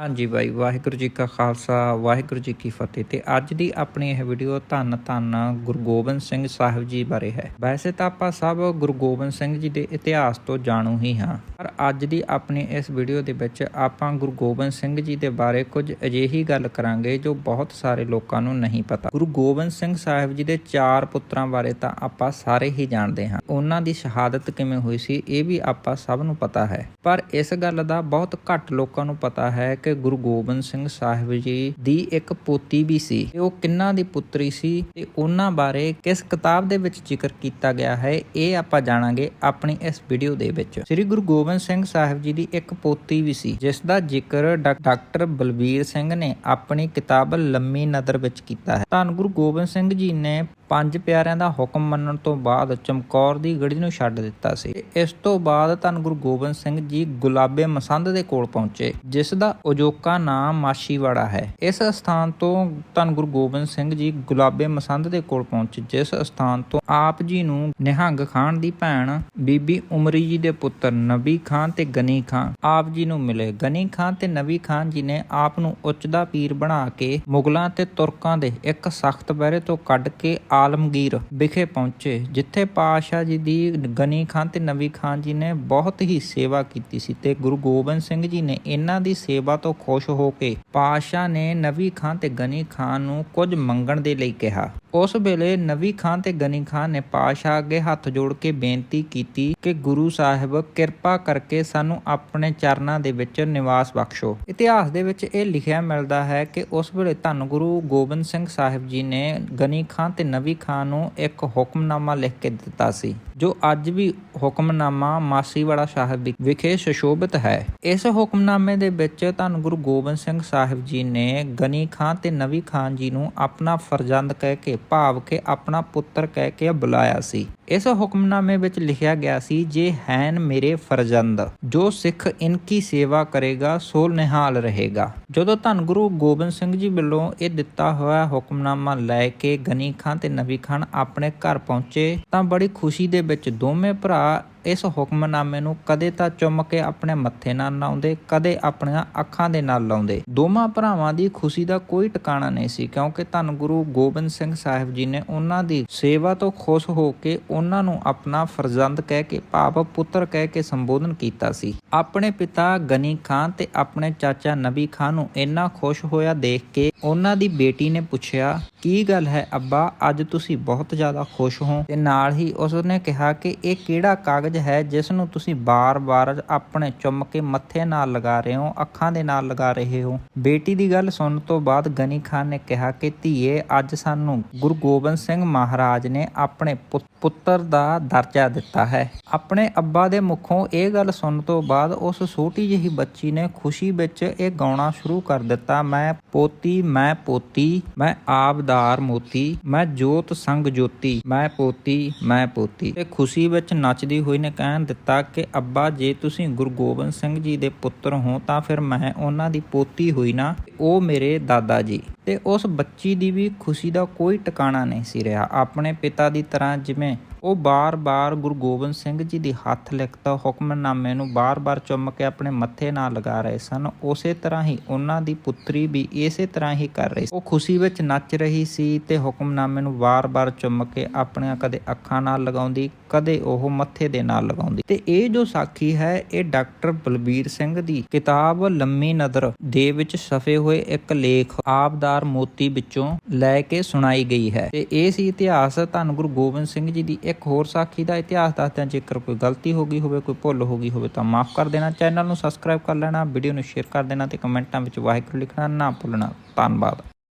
ਹਾਂਜੀ ਬਾਈ, ਵਾਹਿਗੁਰੂ ਜੀ ਕਾ ਖਾਲਸਾ, ਵਾਹਿਗੁਰੂ ਜੀ ਕੀ ਫਤਿਹ। ਤੇ ਅੱਜ ਦੀ ਆਪਣੀ ਇਹ ਵੀਡੀਓ ਧੰਨ ਧੰਨ ਗੁਰੂ ਗੋਬਿੰਦ ਸਿੰਘ ਸਾਹਿਬ ਜੀ ਬਾਰੇ ਹੈ। ਵੈਸੇ ਤਾਂ ਆਪਾਂ ਸਭ ਗੁਰੂ ਗੋਬਿੰਦ ਸਿੰਘ ਜੀ ਦੇ ਇਤਿਹਾਸ ਤੋਂ ਜਾਣੂ ਹੀ ਹਾਂ। ਪਰ ਅੱਜ ਦੀ ਆਪਣੀ ਇਸ ਵੀਡੀਓ ਦੇ ਵਿੱਚ ਆਪਾਂ ਗੁਰੂ ਗੋਬਿੰਦ ਸਿੰਘ ਜੀ ਦੇ ਬਾਰੇ ਕੁਝ ਅਜਿਹੀ ਗੱਲ ਕਰਾਂਗੇ ਜੋ ਬਹੁਤ ਸਾਰੇ ਲੋਕਾਂ ਨੂੰ ਨਹੀਂ ਪਤਾ। ਗੁਰੂ ਗੋਬਿੰਦ ਸਿੰਘ ਸਾਹਿਬ ਜੀ ਦੇ ਚਾਰ ਪੁੱਤਰਾਂ ਬਾਰੇ ਤਾਂ ਆਪਾਂ ਸਾਰੇ ਹੀ ਜਾਣਦੇ ਹਾਂ। ਉਹਨਾਂ ਦੀ ਸ਼ਹਾਦਤ ਕਿਵੇਂ ਹੋਈ ਸੀ, ਇਹ ਵੀ ਆਪਾਂ ਸਭ ਨੂੰ ਪਤਾ ਹੈ। ਪਰ ਇਸ ਗੱਲ ਦਾ ਬਹੁਤ ਘੱਟ ਲੋਕਾਂ ਨੂੰ ਪਤਾ ਹੈ ਕਿ ਗੁਰੂ ਗੋਬਿੰਦ ਸਿੰਘ ਸਾਹਿਬ ਜੀ ਦੀ ਇੱਕ ਪੋਤੀ ਵੀ ਸੀ ਤੇ ਉਹ ਕਿੰਨਾ ਦੀ ਪੁੱਤਰੀ ਸੀ ਤੇ ਉਹਨਾਂ ਬਾਰੇ ਕਿਸ ਕਿਤਾਬ ਦੇ ਵਿੱਚ ਜ਼ਿਕਰ ਕੀਤਾ ਗਿਆ ਹੈ, ਇਹ ਆਪਾਂ ਜਾਣਾਂਗੇ ਆਪਣੀ ਇਸ ਵੀਡੀਓ ਦੇ ਵਿੱਚ। ਸ੍ਰੀ ਗੁਰੂ ਗੋਬਿੰਦ ਸਿੰਘ ਸਾਹਿਬ ਜੀ ਦੀ ਇੱਕ ਪੋਤੀ ਵੀ ਸੀ, ਜਿਸ ਦਾ ਜ਼ਿਕਰ ਡਾਕਟਰ ਬਲਬੀਰ ਸਿੰਘ ਨੇ ਆਪਣੀ ਕਿਤਾਬ ਲੰਮੀ ਨਦਰ ਵਿੱਚ ਕੀਤਾ ਹੈ। ਧੰਨ ਗੁਰੂ ਗੋਬਿੰਦ ਸਿੰਘ ਜੀ ਨੇ ਪੰਜ ਪਿਆਰਿਆਂ ਦਾ ਹੁਕਮ ਮੰਨਣ ਤੋਂ ਬਾਅਦ ਚਮਕੌਰ ਦੀ ਗੜੀ ਨੂੰ ਛੱਡ ਦਿੱਤਾ ਸੀ। ਇਸ ਤੋਂ ਬਾਅਦ ਧੰਨ ਗੁਰੂ ਗੋਬਿੰਦ ਸਿੰਘ ਜੀ ਗੁਲਾਬੇ ਮਸੰਦ ਦੇ ਕੋਲ ਪਹੁੰਚੇ, ਜਿਸ ਦਾ ਅਜੋਕਾ ਨਾਮ ਮਾਸ਼ੀਵਾੜਾ ਹੈ। ਇਸ ਸਥਾਨ ਤੋਂ ਧੰਨ ਗੁਰੂ ਗੋਬਿੰਦ ਸਿੰਘ ਜੀ ਗੁਲਾਬੇ ਮਸੰਦ ਦੇ ਕੋਲ ਪਹੁੰਚੇ, ਜਿਸ ਸਥਾਨ ਤੋਂ ਆਪ ਜੀ ਨੂੰ ਨਿਹੰਗ ਖਾਨ ਦੀ ਭੈਣ ਬੀਬੀ ਉਮਰੀ ਜੀ ਦੇ ਪੁੱਤਰ ਨਬੀ ਖਾਨ ਤੇ ਗਨੀ ਖਾਨ ਆਪ ਜੀ ਨੂੰ ਮਿਲੇ। ਗਨੀ ਖਾਨ ਤੇ ਨਬੀ ਖਾਨ ਜੀ ਨੇ ਆਪ ਨੂੰ ਉੱਚ ਦਾ ਪੀਰ ਬਣਾ ਕੇ ਮੁਗਲਾਂ ਤੇ ਤੁਰਕਾਂ ਦੇ ਇੱਕ ਸਖਤ ਬਹਿਰੇ ਤੋਂ ਕੱਢ ਕੇ ਆਲਮਗੀਰ ਵਿਖੇ ਪਹੁੰਚੇ, ਜਿੱਥੇ ਪਾਤਸ਼ਾਹ ਜੀ ਦੀ ਗਨੀ ਖਾਨ ਤੇ ਨਬੀ ਖਾਨ ਜੀ ਨੇ ਬਹੁਤ ਹੀ ਸੇਵਾ ਕੀਤੀ ਸੀ ਤੇ ਗੁਰੂ ਗੋਬਿੰਦ ਸਿੰਘ ਜੀ ਨੇ ਇਹਨਾਂ ਦੀ ਸੇਵਾ ਤੋਂ ਖੁਸ਼ ਹੋ ਕੇ ਪਾਤਸ਼ਾਹ ਨੇ ਨਬੀ ਖਾਨ ਤੇ ਗਨੀ ਖਾਨ ਨੂੰ ਕੁਝ ਮੰਗਣ ਦੇ ਲਈ ਕਿਹਾ। ਉਸ ਵੇਲੇ ਨਬੀ ਖਾਨ ਤੇ ਗਨੀ ਖਾਨ ਨੇ ਪਾਤਸ਼ਾਹ ਅੱਗੇ ਹੱਥ ਜੋੜ ਕੇ ਬੇਨਤੀ ਕੀਤੀ ਕਿ ਗੁਰੂ ਸਾਹਿਬ ਕਿਰਪਾ ਕਰਕੇ ਸਾਨੂੰ ਆਪਣੇ ਚਰਨਾਂ ਦੇ ਵਿੱਚ ਨਿਵਾਸ ਬਖਸ਼ੋ। ਇਤਿਹਾਸ ਦੇ ਵਿੱਚ ਇਹ ਲਿਖਿਆ ਮਿਲਦਾ ਹੈ ਕਿ ਉਸ ਵੇਲੇ ਧੰਨ ਗੁਰੂ ਗੋਬਿੰਦ ਸਿੰਘ ਸਾਹਿਬ ਜੀ ਨੇ ਗਨੀ ਖਾਨ ਤੇ ਨਵੀ ਨਬੀ ਖਾਨ ਨੂੰ ਇੱਕ ਹੁਕਮਨਾਮਾ ਲਿਖ ਕੇ ਦਿੱਤਾ ਸੀ, ਜੋ ਅੱਜ ਵੀ ਹੁਕਮਨਾਮਾ ਮਾਸੀਵਾੜਾ ਸਾਹਿਬ ਵਿਖੇ ਸੁਸ਼ੋਭਿਤ ਹੈ। ਇਸ ਹੁਕਮਨਾਮੇ ਦੇ ਵਿੱਚ ਧੰਨ ਗੁਰੂ ਗੋਬਿੰਦ ਸਿੰਘ ਸਾਹਿਬ ਜੀ ਨੇ ਗਨੀ ਖਾਨ ਤੇ ਨਵੀ ਖਾਨ ਜੀ ਨੂੰ ਆਪਣਾ ਫਰਜ਼ੰਦ ਕਹਿ ਕੇ, ਭਾਵ ਕੇ ਆਪਣਾ ਪੁੱਤਰ ਕਹਿ ਕੇ ਬੁਲਾਇਆ ਸੀ। ਇਸ ਹੁਕਮਨਾਮੇ ਵਿੱਚ ਲਿਖਿਆ ਗਿਆ ਸੀ, ਜੇ ਹੈਨ ਮੇਰੇ ਫਰਜ਼ੰਦ, ਜੋ ਸਿੱਖ ਇਨਕੀ ਸੇਵਾ ਕਰੇਗਾ, ਸੋ ਨਿਹਾਲ ਰਹੇਗਾ। ਜਦੋਂ ਧੰਨ ਗੁਰੂ ਗੋਬਿੰਦ ਸਿੰਘ ਜੀ ਵੱਲੋਂ ਇਹ ਦਿੱਤਾ ਹੋਇਆ ਹੁਕਮਨਾਮਾ ਲੈ ਕੇ ਗਨੀ ਖਾਨ ਤੇ ਨਬੀ ਖਾਨ ਆਪਣੇ ਘਰ ਪਹੁੰਚੇ ਤਾਂ ਬੜੀ ਖੁਸ਼ੀ ਦੇ ਵਿੱਚ ਦੋਵੇਂ ਭਰਾ ਇਸ ਹੁਕਮਨਾਮੇ ਨੂੰ ਕਦੇ ਤਾਂ ਚੁੰਮ ਕੇ ਆਪਣੇ ਮੱਥੇ ਨਾਲ ਲਾਉਂਦੇ, ਕਦੇ ਆਪਣੀਆਂ ਅੱਖਾਂ ਦੇ ਨਾਲ ਲਾਉਂਦੇ। ਦੋਵਾਂ ਭਰਾਵਾਂ ਦੀ ਖੁਸ਼ੀ ਦਾ ਕੋਈ ਟਿਕਾਣਾ ਨਹੀਂ ਸੀ, ਕਿਉਂਕਿ ਧੰਨ ਗੁਰੂ ਗੋਬਿੰਦ ਸਿੰਘ ਸਾਹਿਬ ਜੀ ਨੇ ਉਹਨਾਂ ਦੀ ਸੇਵਾ ਤੋਂ ਖੁਸ਼ ਹੋ ਕੇ ਉਹਨਾਂ ਨੂੰ ਆਪਣਾ ਫਰਜ਼ੰਦ ਕਹਿ ਕੇ, ਭਾਵ ਪੁੱਤਰ ਕਹਿ ਕੇ ਸੰਬੋਧਨ ਕੀਤਾ ਸੀ। ਆਪਣੇ ਪਿਤਾ ਗਨੀ ਖਾਨ ਤੇ ਆਪਣੇ ਚਾਚਾ ਨਬੀ ਖਾਨ ਨੂੰ ਇੰਨਾ ਖੁਸ਼ ਹੋਇਆ ਦੇਖ ਕੇ ਉਹਨਾਂ ਦੀ ਬੇਟੀ ਨੇ ਪੁੱਛਿਆ, ਕੀ ਗੱਲ ਹੈ ਅੱਬਾ? ਅੱਜ ਤੁਸੀਂ ਬਹੁਤ ਜ਼ਿਆਦਾ ਖੁਸ਼ ਹੋ? ਤੇ ਨਾਲ ਹੀ ਉਸ ਨੇ ਕਿਹਾ ਕਿ ਇਹ ਕਿਹੜਾ ਕਾਗਜ਼ ਹੈ ਜਿਸ ਨੂੰ ਤੁਸੀਂ ਬਾਰ-ਬਾਰ ਆਪਣੇ ਚੁੰਮ ਕੇ ਮੱਥੇ ਨਾਲ ਲਗਾ ਰਹੇ ਹੋ, ਅੱਖਾਂ ਦੇ ਨਾਲ ਲਗਾ ਰਹੇ ਹੋ। ਬੇਟੀ ਦੀ ਗੱਲ ਸੁਣਨ ਤੋਂ ਬਾਅਦ ਗਨੀ ਖਾਨ ਨੇ ਕਿਹਾ ਕਿ, ਧੀਏ, ਅੱਜ ਸਾਨੂੰ ਗੁਰੂ ਗੋਬਿੰਦ ਸਿੰਘ ਮਹਾਰਾਜ ਨੇ ਆਪਣੇ ਪੁੱਤਰ ਦਾ ਦਰਜਾ ਦਿੱਤਾ ਹੈ। ਆਪਣੇ ਅੱਬਾ ਦੇ ਮੁਖੋਂ ਇਹ ਗੱਲ ਸੁਣਨ ਤੋਂ ਬਾਅਦ ਉਸ ਛੋਟੀ ਜਿਹੀ ਬੱਚੀ ਨੇ ਖੁਸ਼ੀ ਵਿੱਚ ਇਹ ਗਾਉਣਾ ਸ਼ੁਰੂ ਕਰ ਦਿੱਤਾ, ਮੈਂ ਪੋਤੀ ਮੈਂ ਪੋਤੀ, ਮੈਂ ਆਬਦਾਰ ਮੋਤੀ, ਮੈਂ ਜੋਤ ਸੰਗ ਜੋਤੀ, ਮੈਂ ਪੋਤੀ ਮੈਂ ਪੋਤੀ। ਤੇ ਖੁਸ਼ੀ ਵਿੱਚ ਨੱਚਦੀ ਹੋਈ ਨੇ ਕਹਿਣ ਦਿੱਤਾ ਕਿ, ਅੱਬਾ, ਜੇ ਤੁਸੀਂ ਗੁਰੂ ਗੋਬਿੰਦ ਸਿੰਘ ਜੀ ਦੇ ਪੁੱਤਰ ਹੋ, ਤਾਂ ਫਿਰ ਮੈਂ ਉਹਨਾਂ ਦੀ ਪੋਤੀ ਹੋਈ ਨਾ, ਉਹ ਮੇਰੇ ਦਾਦਾ ਜੀ। ਤੇ ਉਸ ਬੱਚੀ ਦੀ ਵੀ ਖੁਸ਼ੀ ਦਾ ਕੋਈ ਟਿਕਾਣਾ ਨਹੀਂ ਸੀ ਰਿਹਾ। ਆਪਣੇ ਪਿਤਾ ਦੀ ਤਰ੍ਹਾਂ ਜਿਵੇਂ ਉਹ ਬਾਰ-ਬਾਰ ਗੁਰੂ ਗੋਬਿੰਦ ਸਿੰਘ ਜੀ ਦੀ ਹੱਥ ਲਿਖਤਾ ਹੁਕਮਨਾਮੇ ਨੂੰ ਬਾਰ-ਬਾਰ ਚੁੰਮ ਕੇ ਆਪਣੇ ਮੱਥੇ ਨਾਲ ਲਗਾ ਰਹੇ ਸਨ, ਉਸੇ ਤਰ੍ਹਾਂ ਹੀ ਉਹਨਾਂ ਦੀ ਪੁੱਤਰੀ ਵੀ ਇਸੇ ਤਰ੍ਹਾਂ ਹੀ ਕਰ ਰਹੀ ਸੀ। ਉਹ ਖੁਸ਼ੀ ਵਿੱਚ ਨੱਚ ਰਹੀ ਸੀ ਤੇ ਹੁਕਮਨਾਮੇ ਨੂੰ ਬਾਰ-ਬਾਰ ਚੁੰਮ ਕੇ ਆਪਣੀਆਂ ਕਦੇ ਅੱਖਾਂ ਨਾਲ ਲਗਾਉਂਦੀ ਕਦੇ ਉਹ ਮੱਥੇ ਦੇ ਨਾਲ ਲਗਾਉਂਦੀ। ਤੇ ਇਹ ਜੋ ਸਾਖੀ ਹੈ, ਇਹ ਡਾਕਟਰ ਬਲਬੀਰ ਸਿੰਘ ਦੀ ਕਿਤਾਬ ਲੰਮੀ ਨਦਰ ਦੇ ਵਿੱਚ ਸਫੇ ਹੋਏ ਇੱਕ ਲੇਖ ਆਬਦਾਰ ਮੋਤੀ ਵਿੱਚੋਂ ਲੈ ਕੇ ਸੁਣਾਈ ਗਈ ਹੈ। ਤੇ ਇਹ ਸੀ ਇਤਿਹਾਸ ਧੰਨ ਗੁਰੂ ਗੋਬਿੰਦ ਸਿੰਘ ਜੀ ਦੀ ਇੱਕ ਹੋਰ ਸਾਖੀ ਦਾ ਇਤਿਹਾਸ ਦੱਸਦਿਆਂ ਜੇਕਰ ਕੋਈ ਗਲਤੀ ਹੋ ਗਈ ਹੋਵੇ, ਕੋਈ ਭੁੱਲ ਹੋ ਗਈ ਹੋਵੇ, ਤਾਂ ਮਾਫ ਕਰ ਦੇਣਾ। ਚੈਨਲ ਨੂੰ ਸਬਸਕ੍ਰਾਈਬ ਕਰ ਲੈਣਾ, ਵੀਡੀਓ ਨੂੰ ਸ਼ੇਅਰ ਕਰ ਦੇਣਾ ਤੇ ਕਮੈਂਟਾਂ ਵਿੱਚ ਵਾਹਿਗੁਰੂ ਲਿਖਣਾ ਨਾ ਭੁੱਲਣਾ। ਧੰਨਵਾਦ।